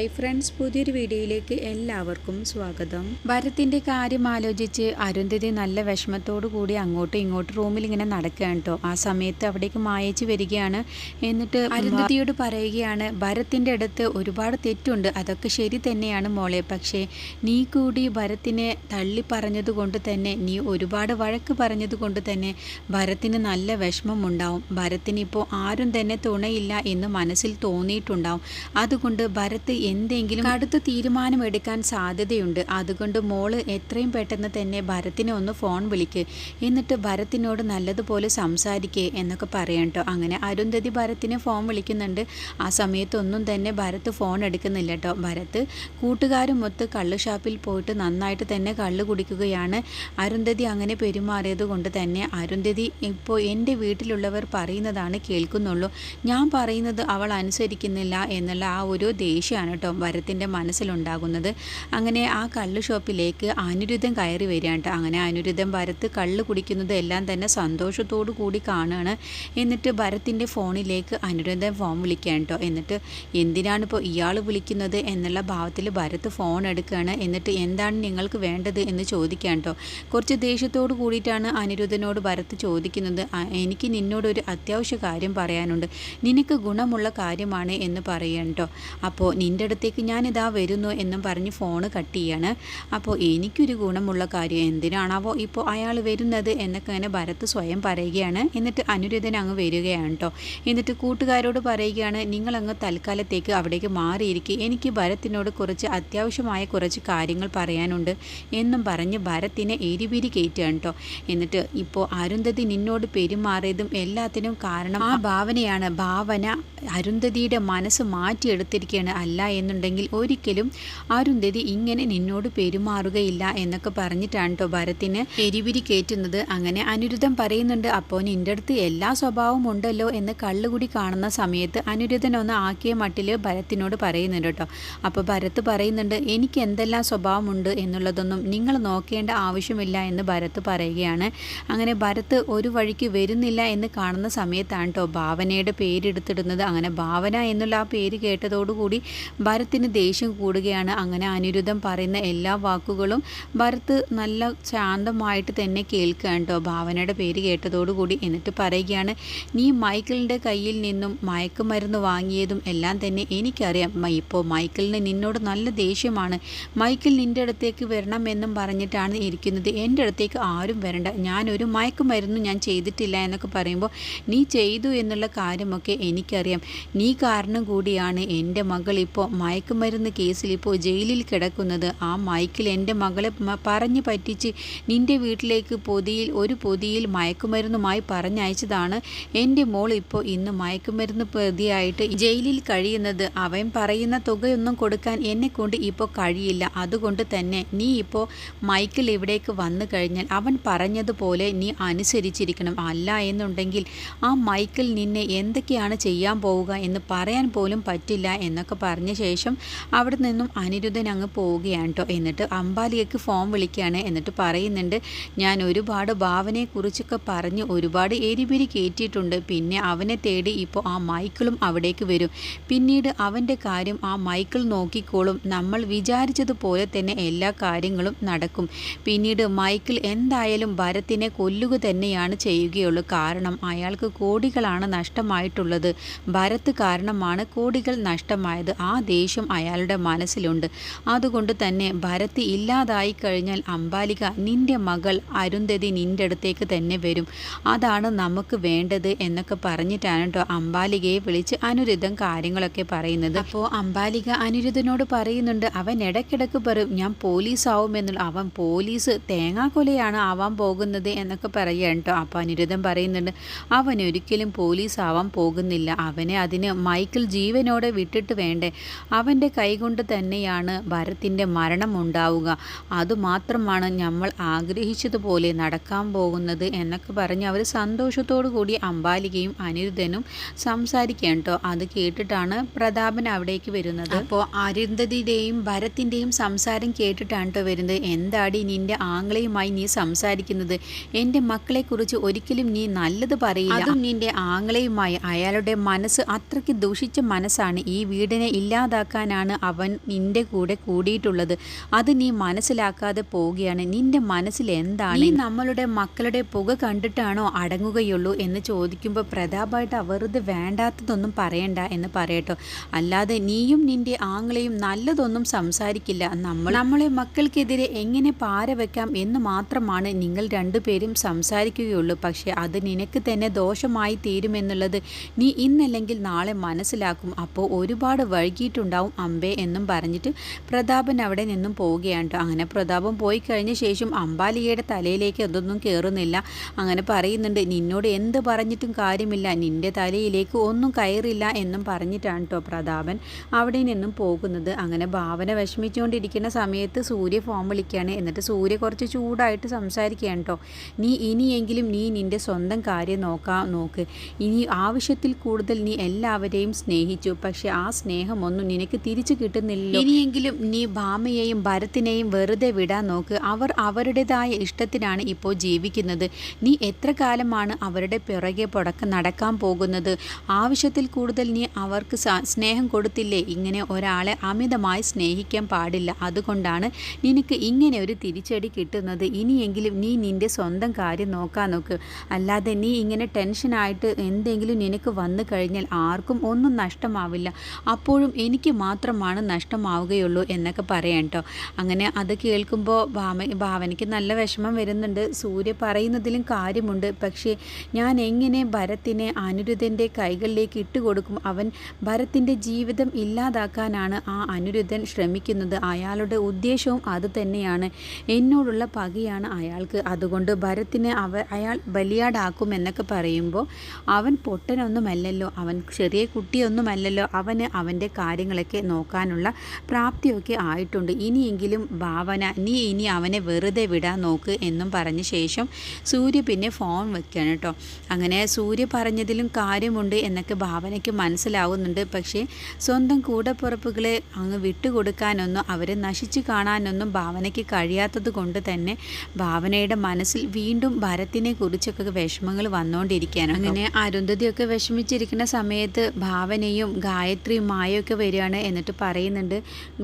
Hi friends പുതിയൊരു വീഡിയോയിലേക്ക് എല്ലാവർക്കും സ്വാഗതം. ഭരത്തിന്റെ കാര്യം ആലോചിച്ച് അരുന്ധതി നല്ല വിഷമത്തോടു കൂടി അങ്ങോട്ടും ഇങ്ങോട്ടും റൂമിൽ ഇങ്ങനെ നടക്കുകയാണ് കേട്ടോ ആ സമയത്ത് അവിടേക്ക് മായച്ച് വരികയാണ്. എന്നിട്ട് അരുന്ധതിയോട് പറയുകയാണ് ഭരത്തിന്റെ അടുത്ത് ഒരുപാട് തെറ്റുണ്ട്. അതൊക്കെ ശരി തന്നെയാണ് മോളെ. പക്ഷേ നീ കൂടി ഭരത്തിനെ തള്ളി പറഞ്ഞതുകൊണ്ട് തന്നെ നീ ഒരുപാട് വഴക്ക് പറഞ്ഞതുകൊണ്ട് തന്നെ ഭരത്തിന് നല്ല വിഷമമുണ്ടാവും ഭരത്തിന് ഇപ്പോൾ ആരും തന്നെ തുണയില്ല എന്ന് മനസ്സിൽ തോന്നിയിട്ടുണ്ടാവും. അതുകൊണ്ട് ഭരത് എന്തെങ്കിലും അടുത്ത തീരുമാനം എടുക്കാൻ സാധ്യതയുണ്ട്. അതുകൊണ്ട് മോൾ എത്രയും പെട്ടെന്ന് തന്നെ ഭരത്തിനെ ഒന്ന് ഫോൺ വിളിക്ക്. എന്നിട്ട് ഭരത്തിനോട് നല്ലതുപോലെ സംസാരിക്കേ എന്നൊക്കെ പറയാം അങ്ങനെ അരുന്ധതി ഭരത്തിനെ ഫോൺ വിളിക്കുന്നുണ്ട്. ആ സമയത്തൊന്നും തന്നെ ഭരത്ത് ഫോൺ എടുക്കുന്നില്ല കേട്ടോ കൂട്ടുകാരും കൂട്ടുകാരുമൊത്ത് കള്ള് ഷാപ്പിൽ പോയിട്ട് നന്നായിട്ട് തന്നെ കള്ള് കുടിക്കുകയാണ്. അരുന്ധതി അങ്ങനെ പെരുമാറിയത് കൊണ്ട് തന്നെ അരുന്ധതി ഇപ്പോൾ എന്റെ വീട്ടിലുള്ളവർ പറയുന്നതാണ് കേൾക്കുന്നുള്ളൂ. ഞാൻ പറയുന്നത് അവൾ അനുസരിക്കുന്നില്ല എന്നുള്ള ആ ഒരു ദേഷ്യമാണ് കേട്ടോ വരത്തിന്റെ മനസ്സിലുണ്ടാകുന്നത്. അങ്ങനെ ആ കള്ള് ഷോപ്പിലേക്ക് അനുരുദ്ധം കയറി വരികയാണ്. കേട്ടോ അങ്ങനെ അനുരുദ്ധം ഭരത്ത് കള്ള് കുടിക്കുന്നത് എല്ലാം തന്നെ സന്തോഷത്തോടു കൂടി കാണുകയാണ് എന്നിട്ട് ഭരത്തിന്റെ ഫോണിലേക്ക് അനുരുദ്ധം ഫോൺ വിളിക്കുകയാണ് കേട്ടോ. എന്നിട്ട് എന്തിനാണ് ഇപ്പോൾ ഇയാൾ വിളിക്കുന്നത് എന്നുള്ള ഭാവത്തിൽ ഭരത്ത് ഫോൺ എടുക്കുകയാണ്. എന്നിട്ട് എന്താണ് നിങ്ങൾക്ക് വേണ്ടത് എന്ന് ചോദിക്കുകയാണ് കേട്ടോ. കുറച്ച് ദേഷ്യത്തോട് കൂടിയിട്ടാണ് അനിരുദ്ധനോട് ഭരത്ത് ചോദിക്കുന്നത്. എനിക്ക് നിന്നോട് ഒരു അത്യാവശ്യ കാര്യം പറയാനുണ്ട്. നിനക്ക് ഗുണമുള്ള കാര്യമാണ് എന്ന് പറയുകയാണ് കേട്ടോ. അപ്പോൾ നിന്റെ അടുത്തേക്ക് ഞാനിതാ വരുന്നു എന്നും പറഞ്ഞ് ഫോണ് കട്ട് ചെയ്യാണ്. അപ്പോൾ എനിക്കൊരു ഗുണമുള്ള കാര്യം എന്തിനാണാവോ ഇപ്പോൾ അയാൾ വരുന്നത് എന്നൊക്കെ അങ്ങനെ ഭരത് സ്വയം പറയുകയാണ്. എന്നിട്ട് അനുരുദ്ധൻ അങ്ങ് വരികയാണ് കേട്ടോ എന്നിട്ട് കൂട്ടുകാരോട് പറയുകയാണ് നിങ്ങളങ്ങ് തൽക്കാലത്തേക്ക് അവിടേക്ക് മാറിയിരിക്കുക എനിക്ക് ഭരത്തിനോട് കുറച്ച് അത്യാവശ്യമായ കുറച്ച് കാര്യങ്ങൾ പറയാനുണ്ട് എന്നും പറഞ്ഞ് ഭരത്തിനെ എരിപിരി കയറ്റുകയാണ് കേട്ടോ എന്നിട്ട് ഇപ്പോൾ അരുന്ധതി നിന്നോട് പെരുമാറിയതും എല്ലാത്തിനും കാരണം ആ ഭാവനയാണ്. ഭാവന അരുന്ധതിയുടെ മനസ്സ് മാറ്റിയെടുത്തിരിക്കുകയാണ് അല്ല എന്നുണ്ടെങ്കിൽ ഒരിക്കലും അരുന്ധതി ഇങ്ങനെ നിന്നോട് പെരുമാറുകയില്ല എന്നൊക്കെ പറഞ്ഞിട്ടാണ് കേട്ടോ ഭരത്തിന് എരിവിരി കയറ്റുന്നത് അങ്ങനെ അനിരുദ്ധം പറയുന്നുണ്ട് അപ്പോൾ നിന്റെ അടുത്ത് എല്ലാ സ്വഭാവവും ഉണ്ടല്ലോ എന്ന് കള്ളുകൂടി കാണുന്ന സമയത്ത് അനിരുദ്ധൻ ഒന്ന് ആക്കിയ മട്ടിൽ ഭരത്തിനോട് പറയുന്നുണ്ട് കേട്ടോ അപ്പോൾ ഭരത്ത് പറയുന്നുണ്ട് എനിക്ക് എന്തെല്ലാം സ്വഭാവമുണ്ട് എന്നുള്ളതൊന്നും നിങ്ങൾ നോക്കേണ്ട ആവശ്യമില്ല എന്ന് ഭരത്ത് പറയുകയാണ്. അങ്ങനെ ഭരത്ത് ഒരു വഴിക്ക് വരുന്നില്ല എന്ന് കാണുന്ന സമയത്താണ് കേട്ടോ ഭാവനയുടെ പേരെടുത്തിടുന്നത് അങ്ങനെ ഭാവന എന്നുള്ള ആ പേര് കേട്ടതോടുകൂടി ഭരത്തിന് ദേഷ്യം കൂടുകയാണ്. അങ്ങനെ അനിരുദ്ധം പറയുന്ന എല്ലാ വാക്കുകളും ഭരത്ത് നല്ല ശാന്തമായിട്ട് തന്നെ കേൾക്കുകയാണ് കേട്ടോ. ഭാവനയുടെ പേര് കേട്ടതോടുകൂടി എന്നിട്ട് പറയുകയാണ് നീ മൈക്കിളിന്റെ കയ്യിൽ നിന്നും മയക്കുമരുന്ന് വാങ്ങിയതും എല്ലാം തന്നെ എനിക്കറിയാം. ഇപ്പോൾ മൈക്കിളിന് നിന്നോട് നല്ല ദേഷ്യമാണ്. മൈക്കിൾ നിന്റെ അടുത്തേക്ക് വരണം എന്നും പറഞ്ഞിട്ടാണ് ഇരിക്കുന്നത്. എന്റെ അടുത്തേക്ക് ആരും വരണ്ട. ഞാനൊരു മയക്കുമരുന്നും ഞാൻ ചെയ്തിട്ടില്ല എന്നൊക്കെ പറയുമ്പോൾ നീ ചെയ്തു എന്നുള്ള കാര്യമൊക്കെ എനിക്കറിയാം. നീ കാരണം കൂടിയാണ്. എന്റെ മകൾ ഇപ്പോൾ മയക്കുമരുന്ന് കേസിൽ ഇപ്പോൾ ജയിലിൽ കിടക്കുന്നത്. ആ മൈക്കിൽ എന്റെ മകളെ പറഞ്ഞ് പറ്റിച്ച് നിന്റെ വീട്ടിലേക്ക് പൊതിയിൽ ഒരു പൊതിയിൽ മയക്കുമരുന്നുമായി പറഞ്ഞയച്ചതാണ് എന്റെ മോൾ ഇപ്പോൾ ഇന്ന് മയക്കുമരുന്ന് പ്രതിയായിട്ട് ജയിലിൽ കഴിയുന്നത്. അവൻ പറയുന്ന തുകയൊന്നും കൊടുക്കാൻ എന്നെ കൊണ്ട് ഇപ്പോൾ കഴിയില്ല. അതുകൊണ്ട് തന്നെ നീ ഇപ്പോൾ മൈക്കിൽ ഇവിടേക്ക് വന്നു കഴിഞ്ഞാൽ അവൻ പറഞ്ഞതുപോലെ നീ അനുസരിച്ചിരിക്കണം. അല്ല എന്നുണ്ടെങ്കിൽ ആ മൈക്കിൽ നിന്നെ എന്തൊക്കെയാണ് ചെയ്യാൻ പോവുക എന്ന് പറയാൻ പോലും പറ്റില്ല എന്നൊക്കെ പറഞ്ഞ ശേഷം അവിടെ നിന്നും അനിരുദ്ധൻ അങ്ങ് പോവുകയാണ് കേട്ടോ എന്നിട്ട് അമ്പാലികയ്ക്ക് ഫോം വിളിക്കുകയാണ് എന്നിട്ട് പറയുന്നുണ്ട് ഞാൻ ഒരുപാട് ഭാവനയെക്കുറിച്ചൊക്കെ പറഞ്ഞ് ഒരുപാട് എരിപിരി കയറ്റിയിട്ടുണ്ട് പിന്നെ അവനെ തേടി ഇപ്പോൾ ആ മൈക്കിളും അവിടേക്ക് വരും. പിന്നീട് അവന്റെ കാര്യം ആ മൈക്കിൾ നോക്കിക്കോളും. നമ്മൾ വിചാരിച്ചതുപോലെ തന്നെ എല്ലാ കാര്യങ്ങളും നടക്കും. പിന്നീട് മൈക്കിൾ എന്തായാലും ഭരത്തിനെ കൊല്ലുക തന്നെയാണ് ചെയ്യുകയുള്ളൂ. കാരണം അയാൾക്ക് കോടികളാണ് നഷ്ടമായിട്ടുള്ളത്. ഭരത്ത് കാരണമാണ് കോടികൾ നഷ്ടമായത്. ആ ദേഷ്യം അയാളുടെ മനസ്സിലുണ്ട്. അതുകൊണ്ട് തന്നെ ഭരത്തി ഇല്ലാതായി കഴിഞ്ഞാൽ അംബാലിക നിന്റെ മകൾ അരുന്ധതി നിന്റെ അടുത്തേക്ക് തന്നെ വരും. അതാണ് നമുക്ക് വേണ്ടത് എന്നൊക്കെ പറഞ്ഞിട്ടാണ് കേട്ടോ അംബാലികയെ വിളിച്ച് അനുരുദ്ധം കാര്യങ്ങളൊക്കെ പറയുന്നത്. അപ്പോൾ അംബാലിക അനിരുദ്ധനോട് പറയുന്നുണ്ട് അവൻ ഇടയ്ക്കിടയ്ക്ക് പറയും ഞാൻ പോലീസ് ആവുമെന്നുള്ള അവൻ പോലീസ് തേങ്ങാക്കൊലയാണ് ആവാൻ പോകുന്നത് എന്നൊക്കെ പറയുകയാണ് കേട്ടോ. അപ്പോൾ അനിരുദ്ധൻ പറയുന്നുണ്ട് അവൻ ഒരിക്കലും പോലീസ് ആവാൻ പോകുന്നില്ല. അവനെ അതിന് മൈക്കിൾ ജീവനോടെ വിട്ടിട്ട് വേണ്ടേ? അവന്റെ കൈകൊണ്ട് തന്നെയാണ് ഭരത്തിന്റെ മരണം ഉണ്ടാവുക. അതുമാത്രമാണ് നമ്മൾ ആഗ്രഹിച്ചതുപോലെ നടക്കാൻ പോകുന്നത് എന്നൊക്കെ പറഞ്ഞ് അവർ സന്തോഷത്തോടു കൂടി അംബാലികയും അനിരുദ്ധനും സംസാരിക്കേണ്ടോ കേട്ടോ. അത് കേട്ടിട്ടാണ് പ്രതാപൻ അവിടേക്ക് വരുന്നത്. അപ്പോൾ അരുന്ധതിയുടെയും ഭരത്തിന്റെയും സംസാരം കേട്ടിട്ടാണ് കേട്ടോ വരുന്നത്. എന്താടി നിന്റെ ആംഗ്ലയുമായി നീ സംസാരിക്കുന്നത്? എന്റെ മക്കളെക്കുറിച്ച് ഒരിക്കലും നീ നല്ലത് പറയില്ല. അതും നിന്റെ ആംഗ്ലയുമായി അയാളുടെ മനസ്സ് അത്രയ്ക്ക് ദുഷിച്ച മനസ്സാണ്. ഈ വീടിനെ ഇല്ലാതെ ഇല്ലാതാക്കാനാണ് അവൻ നിന്റെ കൂടെ കൂടിയിട്ടുള്ളത്. അത് നീ മനസ്സിലാക്കാതെ പോവുകയാണ്. നിന്റെ മനസ്സിൽ എന്താണ്? നീ നമ്മളുടെ മക്കളുടെ പുക കണ്ടിട്ടാണോ അടങ്ങുകയുള്ളൂ എന്ന് ചോദിക്കുമ്പോൾ പ്രതാപായിട്ട് വെറുതെ വേണ്ടാത്തതൊന്നും പറയണ്ട എന്ന് പറയട്ടോ. അല്ലാതെ നീയും നിന്റെ ആങ്ങളെയും നല്ലതൊന്നും സംസാരിക്കില്ല. നമ്മൾ നമ്മളെ മക്കൾക്കെതിരെ എങ്ങനെ പാര വെക്കാം എന്ന് മാത്രമാണ് നിങ്ങൾ രണ്ടുപേരും സംസാരിക്കുകയുള്ളൂ. പക്ഷേ അത് നിനക്ക് തന്നെ ദോഷമായി തീരുമെന്നുള്ളത് നീ ഇന്നല്ലെങ്കിൽ നാളെ മനസ്സിലാക്കും. അപ്പോൾ ഒരുപാട് വൈകിട്ടുണ്ടാവും അമ്പേ എന്നും പറഞ്ഞിട്ട് പ്രതാപൻ അവിടെ നിന്നും പോവുകയാണ് കേട്ടോ അങ്ങനെ പ്രതാപം പോയി കഴിഞ്ഞ ശേഷം അമ്പാലികയുടെ തലയിലേക്ക് അതൊന്നും കയറുന്നില്ല അങ്ങനെ പറയുന്നുണ്ട് നിന്നോട് എന്ത് പറഞ്ഞിട്ടും കാര്യമില്ല. നിന്റെ തലയിലേക്ക് ഒന്നും കയറില്ല എന്നും പറഞ്ഞിട്ടാണ് കേട്ടോ പ്രതാപൻ അവിടെ നിന്നും പോകുന്നത്. അങ്ങനെ ഭാവന വിഷമിച്ചുകൊണ്ടിരിക്കുന്ന സമയത്ത് സൂര്യ ഫോം വിളിക്കുകയാണ്. എന്നിട്ട് സൂര്യ കുറച്ച് ചൂടായിട്ട് സംസാരിക്കുകയാണ് കേട്ടോ നീ ഇനിയെങ്കിലും നീ നിന്റെ സ്വന്തം കാര്യം നോക്കാം നോക്ക്. ഇനി ആവശ്യത്തിൽ കൂടുതൽ നീ എല്ലാവരെയും സ്നേഹിച്ചു. പക്ഷെ ആ സ്നേഹമൊന്നും നിനക്ക് തിരിച്ചു കിട്ടുന്നില്ല ഇനിയെങ്കിലും നീ ഭാമയെയും ഭരത്തിനെയും വെറുതെ വിടാൻ നോക്ക്. അവർ അവരുടേതായ ഇഷ്ടത്തിനാണ് ഇപ്പോൾ ജീവിക്കുന്നത്. നീ എത്ര കാലമാണ് അവരുടെ പിറകെ പുടക്ക നടക്കാൻ പോകുന്നത്? ആവശ്യത്തിൽ കൂടുതൽ നീ അവർക്ക് സ്നേഹം കൊടുത്തില്ലേ? ഇങ്ങനെ ഒരാളെ അമിതമായി സ്നേഹിക്കാൻ പാടില്ല. അതുകൊണ്ടാണ് നിനക്ക് ഇങ്ങനെ ഒരു തിരിച്ചടി കിട്ടുന്നത്. ഇനിയെങ്കിലും നീ നിന്റെ സ്വന്തം കാര്യം നോക്കാൻ നോക്ക്. അല്ലാതെ നീ ഇങ്ങനെ ടെൻഷനായിട്ട് എന്തെങ്കിലും നിനക്ക് വന്നു കഴിഞ്ഞാൽ ആർക്കും ഒന്നും നഷ്ടമാവില്ല. അപ്പോഴും എനിക്ക് മാത്രമാണ് നഷ്ടമാവുകയുള്ളൂ എന്നൊക്കെ പറയാം കേട്ടോ അങ്ങനെ അത് കേൾക്കുമ്പോൾ ഭാവ ഭാവനയ്ക്ക് നല്ല വിഷമം വരുന്നുണ്ട്. സൂര്യ പറയുന്നതിലും കാര്യമുണ്ട്. പക്ഷേ ഞാൻ എങ്ങനെ ഭരത്തിനെ അനിരുദ്ധന്റെ കൈകളിലേക്ക് ഇട്ടുകൊടുക്കും അവൻ ഭരത്തിന്റെ ജീവിതം ഇല്ലാതാക്കാനാണ് ആ അനിരുദ്ധൻ ശ്രമിക്കുന്നത്. അയാളുടെ ഉദ്ദേശവും അത് തന്നെയാണ്. എന്നോടുള്ള പകയാണ് അയാൾക്ക്. അതുകൊണ്ട് ഭരത്തിനെ അവ അയാൾ ബലിയാടാക്കും എന്നൊക്കെ പറയുമ്പോൾ അവൻ പൊട്ടനൊന്നുമല്ലല്ലോ. അവൻ ചെറിയ കുട്ടിയൊന്നുമല്ലല്ലോ. അവന് അവന്റെ കാര്യങ്ങളൊക്കെ നോക്കാനുള്ള പ്രാപ്തിയൊക്കെ ആയിട്ടുണ്ട്. ഇനിയെങ്കിലും ഭാവന നീ ഇനി അവനെ വെറുതെ വിടാൻ നോക്ക് എന്നും പറഞ്ഞ ശേഷം സൂര്യ പിന്നെ ഫോൺ വെക്കുകയാണ് കേട്ടോ. അങ്ങനെ സൂര്യ പറഞ്ഞതിലും കാര്യമുണ്ട് എന്നൊക്കെ ഭാവനയ്ക്ക് മനസ്സിലാവുന്നുണ്ട്. പക്ഷേ സ്വന്തം കൂടപ്പുറപ്പുകളെ അങ്ങ് വിട്ടുകൊടുക്കാനൊന്നും അവരെ നശിച്ചു കാണാനൊന്നും ഭാവനയ്ക്ക് കഴിയാത്തത് കൊണ്ട് തന്നെ ഭാവനയുടെ മനസ്സിൽ വീണ്ടും ഭരത്തിനെ കുറിച്ചൊക്കെ വിഷമങ്ങൾ വന്നുകൊണ്ടിരിക്കുകയാണ് അങ്ങനെ അരുന്ധതിയൊക്കെ വിഷമിച്ചിരിക്കുന്ന സമയത്ത് ഭാവനയും ഗായത്രിയും മായൊക്കെ വരികയാണ് എന്നിട്ട് പറയുന്നുണ്ട്.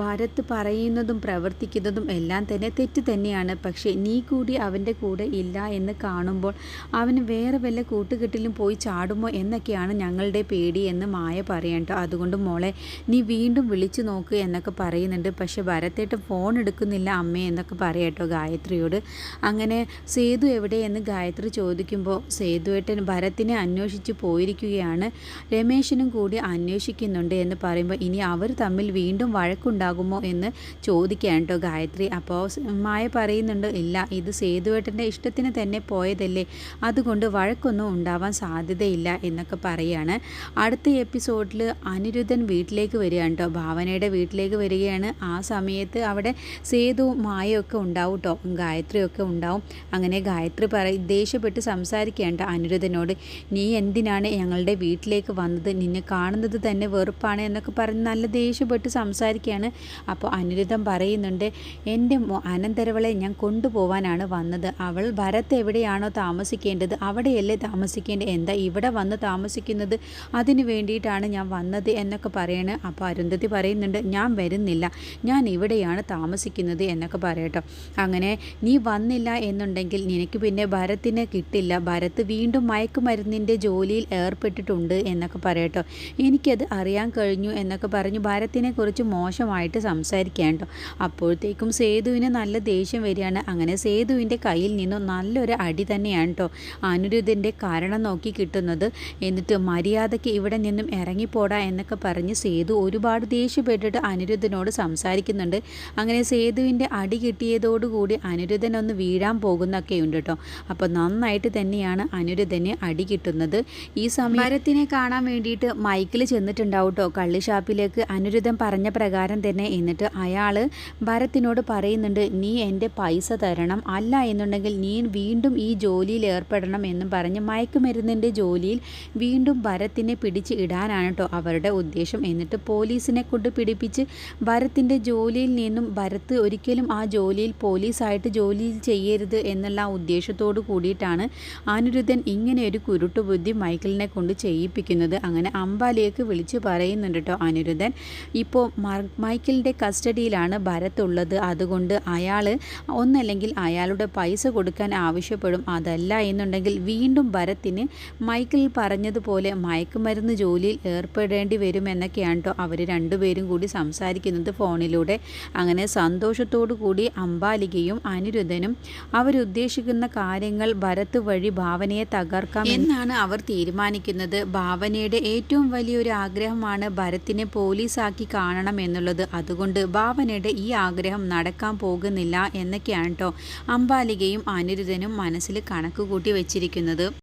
ഭരത് പറയുന്നതും പ്രവർത്തിക്കുന്നതും എല്ലാം തന്നെ തെറ്റ് തന്നെയാണ്. പക്ഷേ നീ കൂടി അവന്റെ കൂടെ ഇല്ല എന്ന് കാണുമ്പോൾ അവന് വേറെ വല്ല കൂട്ടുകെട്ടിലും പോയി ചാടുമോ എന്നൊക്കെയാണ് ഞങ്ങളുടെ പേടി എന്ന് മായ പറയണ്ടോ അതുകൊണ്ട് മോളെ നീ വീണ്ടും വിളിച്ചു നോക്ക് എന്നൊക്കെ പറയുന്നുണ്ട്. പക്ഷെ ഭരത്തേട്ട് ഫോൺ എടുക്കുന്നില്ല അമ്മേ എന്നൊക്കെ പറയട്ടോ ഗായത്രിയോട്. അങ്ങനെ സേതു എവിടെയെന്ന് ഗായത്രി ചോദിക്കുമ്പോൾ സേതുവേട്ടൻ ഭരത്തിനെ അന്വേഷിച്ച് പോയിരിക്കുകയാണ്. രമേശനും കൂടി അന്വേഷിക്കുന്നുണ്ട് എന്ന് പറയുമ്പോൾ ഇനി അവർ തമ്മിൽ വീണ്ടും വഴക്കുണ്ടാകുമോ എന്ന് ചോദിക്കുകയാണ് കേട്ടോ ഗായത്രി. അപ്പോൾ മായ പറയുന്നുണ്ട് ഇല്ല ഇത് സേതുവേട്ടന്റെ ഇഷ്ടത്തിന് തന്നെ പോയതല്ലേ. അതുകൊണ്ട് വഴക്കൊന്നും ഉണ്ടാവാൻ സാധ്യതയില്ല എന്നൊക്കെ പറയുകയാണ് അടുത്ത എപ്പിസോഡിൽ അനിരുദ്ധൻ വീട്ടിലേക്ക് വരികയാണ് കേട്ടോ. ഭാവനയുടെ വീട്ടിലേക്ക് വരികയാണ്. ആ സമയത്ത് അവിടെ സേതു മായയൊക്കെ ഉണ്ടാവും കേട്ടോ. ഗായത്രിയൊക്കെ ഉണ്ടാവും. അങ്ങനെ ഗായത്രി പറ ദേഷ്യപ്പെട്ട് സംസാരിക്കേണ്ട അനിരുദ്ധനോട്. നീ എന്തിനാണ് ഞങ്ങളുടെ വീട്ടിലേക്ക് വന്നത്? നിന്നെ കാണുന്നത് തന്നെ വെറുപ്പാണ് എന്നൊക്കെ പറഞ്ഞ് നല്ല ദേഷ്യപ്പെട്ട് സംസാരിക്കുകയാണ്. അപ്പോൾ അനിരുദ്ധം പറയുന്നുണ്ട് എന്റെ അനന്തരവളെ ഞാൻ കൊണ്ടുപോവാനാണ് വന്നത്. അവൾ ഭരത് എവിടെയാണോ താമസിക്കേണ്ടത്? അവിടെയല്ലേ താമസിക്കേണ്ടത്? എന്താ ഇവിടെ വന്ന് താമസിക്കുന്നത്? അതിന് വേണ്ടിയിട്ടാണ് ഞാൻ വന്നത് എന്നൊക്കെ പറയണ്. അപ്പോൾ അരുന്ധതി പറയുന്നുണ്ട് ഞാൻ വരുന്നില്ല. ഞാൻ ഇവിടെയാണ് താമസിക്കുന്നത് എന്നൊക്കെ പറയട്ടോ. അങ്ങനെ നീ വന്നില്ല എന്നുണ്ടെങ്കിൽ നിനക്ക് പിന്നെ ഭരത്തിനെ കിട്ടില്ല. ഭരത്ത് വീണ്ടും മയക്കുമരുന്നിന്റെ ജോലിയിൽ ഏർപ്പെട്ടിട്ടുണ്ട് എന്നൊക്കെ പറയട്ടോ. എനിക്കത് അറിയാൻ കഴിഞ്ഞു എന്നൊക്കെ പറഞ്ഞ് ഭരത്തിനെ കുറിച്ച് മോശമായിട്ട് സംസാരിക്കാൻ കേട്ടോ അപ്പോഴത്തേക്കും സേതുവിന് നല്ല ദേഷ്യം വരികയാണ്. അങ്ങനെ സേതുവിന്റെ കയ്യിൽ നിന്നും നല്ലൊരു അടി തന്നെയാണ് കേട്ടോ അനിരുദ്ധന്റെ കാരണം നോക്കി കിട്ടുന്നത്. എന്നിട്ട് മര്യാദയ്ക്ക് ഇവിടെ നിന്നും ഇറങ്ങിപ്പോടാ എന്നൊക്കെ പറഞ്ഞ് സേതു ഒരുപാട് ദേഷ്യപ്പെട്ടിട്ട് അനിരുദ്ധനോട് സംസാരിക്കുന്നുണ്ട്. അങ്ങനെ സേതുവിന്റെ അടി കിട്ടിയതോടുകൂടി അനിരുദ്ധൻ ഒന്ന് വീഴാൻ പോകുന്നൊക്കെ ഉണ്ട് കേട്ടോ. അപ്പോൾ നന്നായിട്ട് തന്നെയാണ് അനിരുദ്ധന് അടി കിട്ടുന്നത്. ഈ സമരത്തിനെ കാണാൻ വേണ്ടിയിട്ട് മൈക്കിൽ ചെന്നിട്ടുണ്ടാവും കേട്ടോ. കള്ളി ഷാപ്പിലേക്ക് അനുരുദ്ധം പറഞ്ഞ പ്രകാരം തന്നെ എന്നിട്ട് അയാൾ ഭരത്തിനോട് പറയുന്നുണ്ട് നീ എന്റെ പൈസ തരണം അല്ല എന്നുണ്ടെങ്കിൽ നീ വീണ്ടും ഈ ജോലിയിൽ ഏർപ്പെടണം എന്നും പറഞ്ഞ് മയക്കുമരുന്നിന്റെ ജോലിയിൽ വീണ്ടും ഭരത്തിനെ പിടിച്ച് ഇടാനാണ് കേട്ടോ അവരുടെ ഉദ്ദേശം. എന്നിട്ട് പോലീസിനെ കൊണ്ട് പിടിപ്പിച്ച് ഭരത്തിന്റെ ജോലിയിൽ നിന്നും ഭരത്ത് ഒരിക്കലും ആ ജോലിയിൽ പോലീസായിട്ട് ജോലി ചെയ്യരുത് എന്നുള്ള ഉദ്ദേശത്തോടു കൂടിയിട്ടാണ് അനിരുദ്ധൻ ഇങ്ങനെ ഒരു കുരുട്ടുബുദ്ധി മൈക്കിളിനെ കൊണ്ട് ചെയ്യിപ്പിക്കുന്നത്. അങ്ങനെ അമ്പാലിയേക്ക് വിളിച്ചു പറയുന്നുണ്ട് കേട്ടോ അനിരുദ്ധൻ ഇപ്പോൾ മൈക്കിളിന്റെ കസ്റ്റഡിയിലാണ് ഭരത് ഉള്ളത്. അതുകൊണ്ട് അയാൾ ഒന്നല്ലെങ്കിൽ അയാളുടെ പൈസ കൊടുക്കാൻ ആവശ്യപ്പെടും. അതല്ല എന്നുണ്ടെങ്കിൽ വീണ്ടും ഭരത്തിന് മൈക്കിൾ പറഞ്ഞതുപോലെ മയക്കുമരുന്ന് ജോലിയിൽ ഏർപ്പെടേണ്ടി വരുമെന്നൊക്കെയാണ് കേട്ടോ അവർ രണ്ടുപേരും കൂടി സംസാരിക്കുന്നത് ഫോണിലൂടെ. അങ്ങനെ സന്തോഷത്തോടു കൂടി അംബാലികയും അനിരുദ്ധനും അവരുദ്ദേശിക്കുന്ന കാര്യങ്ങൾ ഭരത് വഴി ഭാവനയെ തകർക്കാം എന്നാണ് അവർ തീരുമാനിക്കുന്നത്. ഭാവനയുടെ ഏറ്റവും വലിയൊരു ആഗ്രഹമാണ് ഭരത്തിനെ പോലീസാക്കി കാണണം എന്നുള്ളത്. അതുകൊണ്ട് ഭാവനയുടെ ഈ ആഗ്രഹം നടക്കാൻ പോകുന്നില്ല എന്നൊക്കെയാണ് കേട്ടോ അംബാലികയും അനിരുദ്ധനും മനസ്സിൽ കണക്ക് കൂട്ടി വെച്ചിരിക്കുന്നത്.